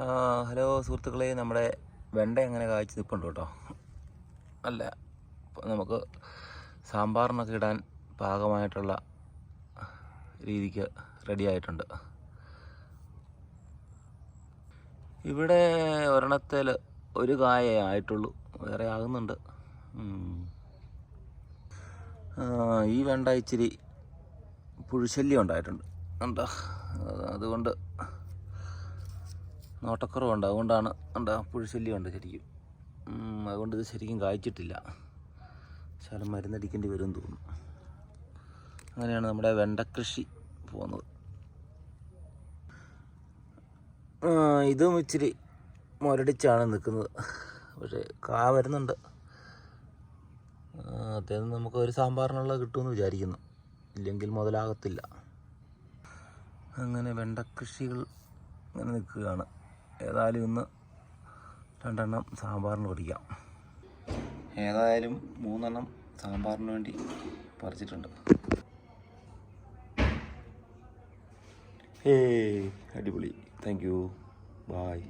Hello സുഹൃത്തുക്കളെ നമ്മുടെ വെണ്ട എങ്ങനെ കാഴ്ച നിൽപ്പുണ്ട് കേട്ടോ? അല്ല നമുക്ക് സാമ്പാറിനൊക്കെ ഇടാൻ പാകമായിട്ടുള്ള രീതിക്ക് റെഡി ആയിട്ടുണ്ട്. ഇവിടെ ഒരെണ്ണത്തിൽ ഒരു കായേ ആയിട്ടുള്ളൂ. വേറെ ആകുന്നുണ്ട്. ഈ വെണ്ട ഇച്ചിരി പുഴുശല്യം ഉണ്ടായിട്ടുണ്ട്. ഉണ്ടോ അതുകൊണ്ട് നോട്ടക്കുറവുണ്ട്. അതുകൊണ്ടാണ് ഉണ്ട് പുഴുശല്യം ഉണ്ട് ശരിക്കും. അതുകൊണ്ട് ഇത് ശരിക്കും കായ്ച്ചിട്ടില്ല. ശകലം മരുന്നടിക്കേണ്ടി വരും തോന്നുന്നു. അങ്ങനെയാണ് നമ്മുടെ വെണ്ടക്കൃഷി കൃഷി പോകുന്നത് ഇതും ഇച്ചിരി മുരടിച്ചാണ് നിൽക്കുന്നത്. പക്ഷേ കാ വരുന്നുണ്ട്. അത്യാവശ്യം നമുക്ക് ഒരു സാമ്പാറിനുള്ള കിട്ടുമെന്ന് വിചാരിക്കുന്നു. ഇല്ലെങ്കിൽ മുതലാകത്തില്ല. അങ്ങനെ വെണ്ടക്കൃഷികൾ അങ്ങനെ നിൽക്കുകയാണ്. ഏതായാലും ഇന്ന് രണ്ടെണ്ണം സാമ്പാറിന് പറിക്കാം ഏതായാലും മൂന്നെണ്ണം സാമ്പാറിന് വേണ്ടി പറിച്ചിട്ടുണ്ട്. ഏയ് അടിപൊളി. Thank you bye